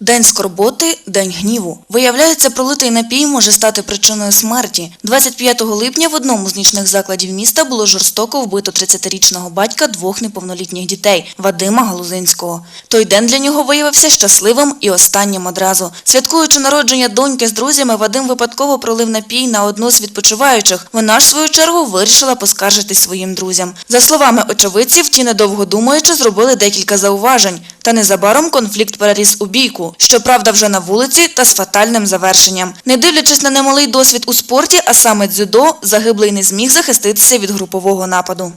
День скорботи, день гніву. Виявляється, пролитий напій може стати причиною смерті. 25 липня в одному з нічних закладів міста було жорстоко вбито 30-річного батька двох неповнолітніх дітей Вадима Галузинського. Той день для нього виявився щасливим і останнім одразу. Святкуючи народження доньки з друзями, Вадим випадково пролив напій на одну з відпочиваючих. Вона ж в свою чергу вирішила поскаржитись своїм друзям. За словами очевидців, ті недовго думаючи зробили декілька зауважень. Та незабаром конфлікт переріс у бійку, щоправда, вже на вулиці та з фатальним завершенням. Не дивлячись на немалий досвід у спорті, а саме дзюдо, загиблий не зміг захиститися від групового нападу.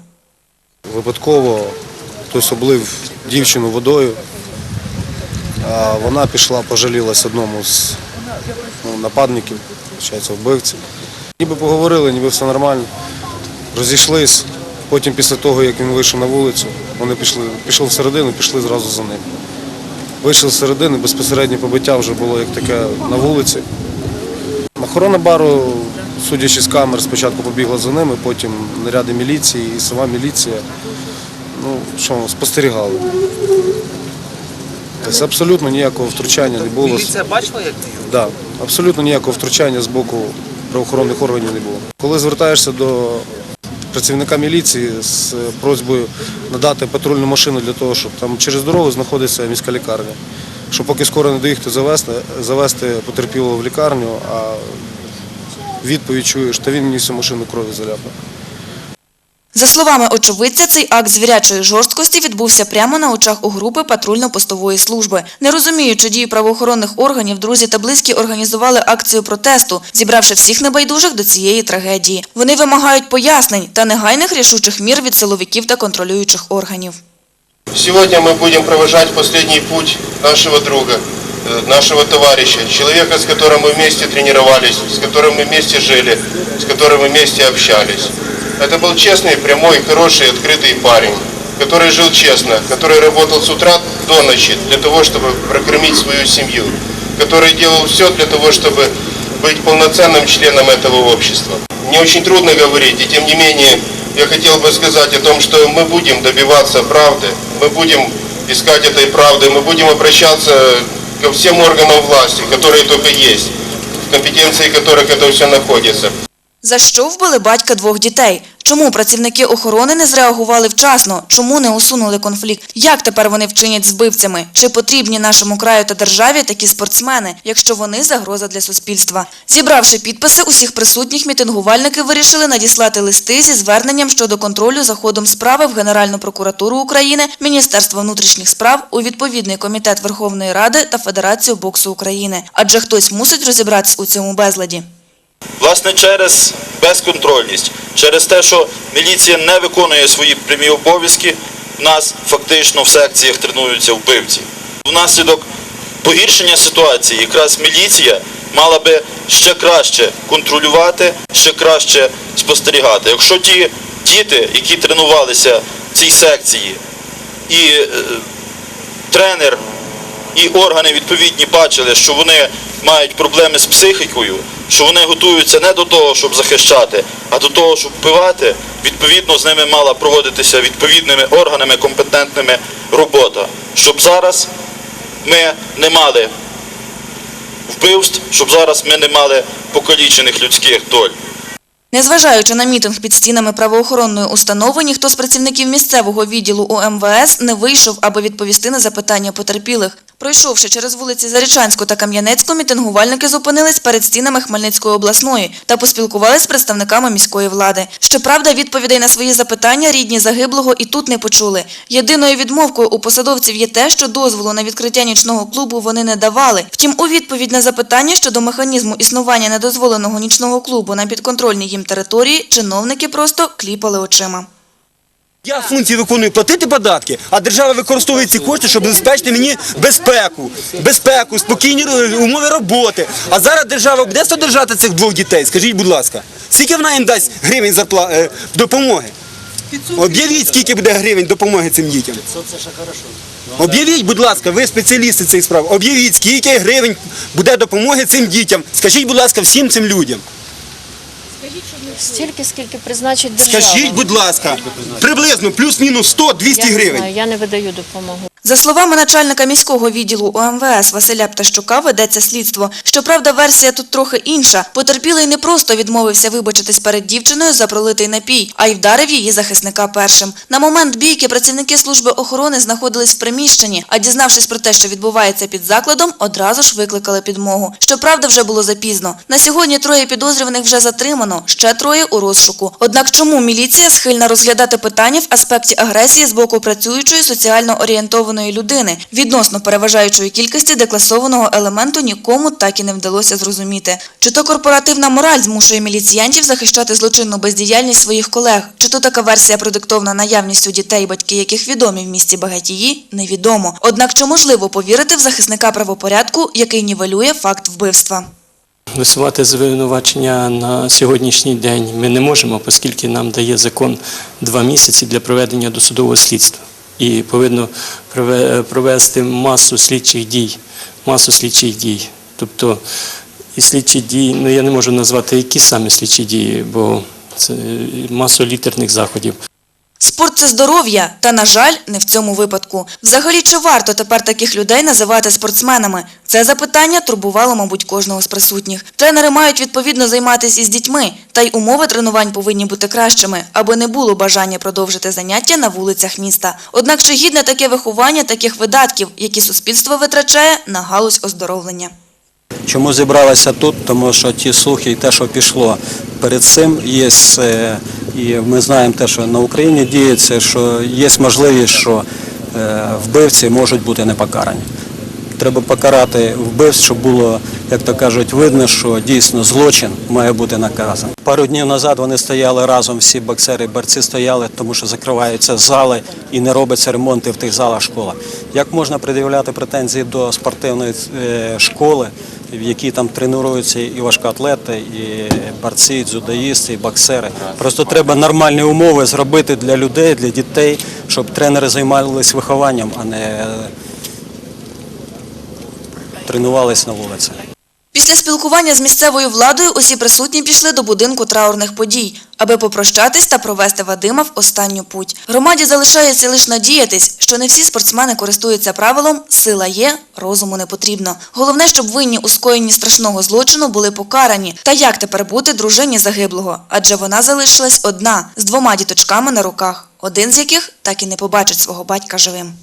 Випадково хтось облив дівчину водою, а вона пішла, пожалілась одному з ну, нападників, вбивців. Ніби поговорили, ніби все нормально. Розійшлись. Потім після того, як він вийшов на вулицю, вони пішли, пішов всередину, пішли зразу за ним. Вийшли зсередини, безпосереднє побиття вже було як таке на вулиці. Охорона бару, судячи з камер, спочатку побігла за ними, потім наряди міліції і сама міліція. Ну, що, спостерігали. Тобто абсолютно ніякого втручання не було. Міліція бачила, як ти? Да, абсолютно ніякого втручання з боку правоохоронних органів не було. Коли звертаєшся до працівника міліції з просьбою надати патрульну машину для того, щоб там через дорогу знаходиться міська лікарня, щоб поки скоро не доїхати завести, завести потерпілого в лікарню, а відповідь чуєш, та він мені всю машину крові заляпав. За словами очевидця, цей акт звірячої жорсткості відбувся прямо на очах у групи патрульно-постової служби. Не розуміючи дії правоохоронних органів, друзі та близькі організували акцію протесту, зібравши всіх небайдужих до цієї трагедії. Вони вимагають пояснень та негайних рішучих мір від силовиків та контролюючих органів. Сегодня мы будем провожать последний путь нашего друга, э, нашего товарища, человека, с которым мы вместе тренировались, с которым мы вместе жили, с которым мы вместе общались. Это был честный, прямой, хороший, открытый парень, который жил честно, который работал с утра до ночи для того, чтобы прокормить свою семью, который делал все для того, чтобы быть полноценным членом этого общества. Мне очень трудно говорить, и тем не менее я хотел бы сказать о том, что мы будем добиваться правды, мы будем искать этой правды, мы будем обращаться ко всем органам власти, которые только есть, в компетенции которых это все находится. За що вбили батька двох дітей? Чому працівники охорони не зреагували вчасно? Чому не усунули конфлікт? Як тепер вони вчинять з вбивцями? Чи потрібні нашому краю та державі такі спортсмени, якщо вони загроза для суспільства? Зібравши підписи усіх присутніх, мітингувальники вирішили надіслати листи зі зверненням щодо контролю за ходом справи в Генеральну прокуратуру України, Міністерство внутрішніх справ, у відповідний комітет Верховної Ради та Федерацію боксу України. Адже хтось мусить розібратись у цьому безладі. Власне, через безконтрольність, через те, що міліція не виконує свої прямі обов'язки, в нас фактично в секціях тренуються вбивці. Внаслідок погіршення ситуації якраз міліція мала би ще краще контролювати, ще краще спостерігати. Якщо ті діти, які тренувалися в цій секції, і е, тренер і органи відповідні бачили, що вони мають проблеми з психікою, що вони готуються не до того, щоб захищати, а до того, щоб вбивати, відповідно з ними мала проводитися відповідними органами компетентними робота, щоб зараз ми не мали вбивств, щоб зараз ми не мали покалічених людських доль. Незважаючи на мітинг під стінами правоохоронної установи, ніхто з працівників місцевого відділу УМВС не вийшов, аби відповісти на запитання потерпілих. Пройшовши через вулиці Зарічанську та Кам'янецьку, мітингувальники зупинились перед стінами Хмельницької обласної та поспілкувались з представниками міської влади. Щоправда, відповідей на свої запитання рідні загиблого і тут не почули. Єдиною відмовкою у посадовців є те, що дозволу на відкриття нічного клубу вони не давали. Втім, у відповідь на запитання щодо механізму існування недозволеного нічного клубу на підконтрольній їм території, чиновники просто кліпали очима. Я функції виконую платити податки, а держава використовує ці кошти, щоб забезпечити мені безпеку, безпеку, спокійні умови роботи. А зараз держава буде содержати цих двох дітей. Скажіть, будь ласка, скільки вона їм дасть гривень зарпла... е, допомоги? Об'явіть, скільки буде гривень допомоги цим дітям. Об'явіть, будь ласка, ви спеціалісти цих справ. Об'явіть, скільки гривень буде допомоги цим дітям. Скажіть, будь ласка, всім цим людям. Стільки, скільки призначить держава. Скажіть, будь ласка, приблизно плюс-мінус 100-200 я не гривень. знаю, я не видаю допомогу. За словами начальника міського відділу ОМВС Василя Птащука, ведеться слідство. Щоправда, версія тут трохи інша. Потерпілий не просто відмовився вибачитись перед дівчиною за пролитий напій, а й вдарив її захисника першим. На момент бійки працівники служби охорони знаходились в приміщенні, а дізнавшись про те, що відбувається під закладом, одразу ж викликали підмогу. Щоправда, вже було запізно. На сьогодні троє підозрюваних вже затримано, ще троє у розшуку. Однак чому міліція схильна розглядати питання в аспекті агресії з боку працюючої соціально орієнтованої людини відносно переважаючої кількості декласованого елементу нікому так і не вдалося зрозуміти. Чи то корпоративна мораль змушує міліціянтів захищати злочинну бездіяльність своїх колег, чи то така версія продиктована наявністю дітей, батьки яких відомі в місті багатії, невідомо. Однак чи можливо повірити в захисника правопорядку, який нівелює факт вбивства? Висувати звинувачення на сьогоднішній день ми не можемо, оскільки нам дає закон два місяці для проведення досудового слідства. І повинно провести масу слідчих дій, масу слідчих дій. Тобто і слідчі дії, ну я не можу назвати які саме слідчі дії, бо це масу літерних заходів. Спорт це здоров'я, та, на жаль, не в цьому випадку. Взагалі, чи варто тепер таких людей називати спортсменами? Це запитання турбувало, мабуть, кожного з присутніх. Тренери мають відповідно займатися із дітьми, та й умови тренувань повинні бути кращими, аби не було бажання продовжити заняття на вулицях міста. Однак чи гідне таке виховання таких видатків, які суспільство витрачає на галузь оздоровлення? Чому зібралися тут? Тому що ті слухи і те, що пішло перед цим, є, е, і ми знаємо те, що на Україні діється, що є можливість, що е, вбивці можуть бути не покарані. Треба покарати вбивць, щоб було, як то кажуть, видно, що дійсно злочин має бути наказаний. Пару днів назад вони стояли разом, всі боксери, борці стояли, тому що закриваються зали і не робиться ремонти в тих залах школа. Як можна пред'являти претензії до спортивної е, школи, в якій там тренуються і важкоатлети, і борці, і дзюдоїсти, і боксери? Просто треба нормальні умови зробити для людей, для дітей, щоб тренери займалися вихованням, а не тренувалися на вулиці. Після спілкування з місцевою владою усі присутні пішли до будинку траурних подій, аби попрощатись та провести Вадима в останню путь. Громаді залишається лише надіятись, що не всі спортсмени користуються правилом «сила є, розуму не потрібно». Головне, щоб винні у скоєнні страшного злочину були покарані. Та як тепер бути дружині загиблого? Адже вона залишилась одна, з двома діточками на руках, один з яких так і не побачить свого батька живим.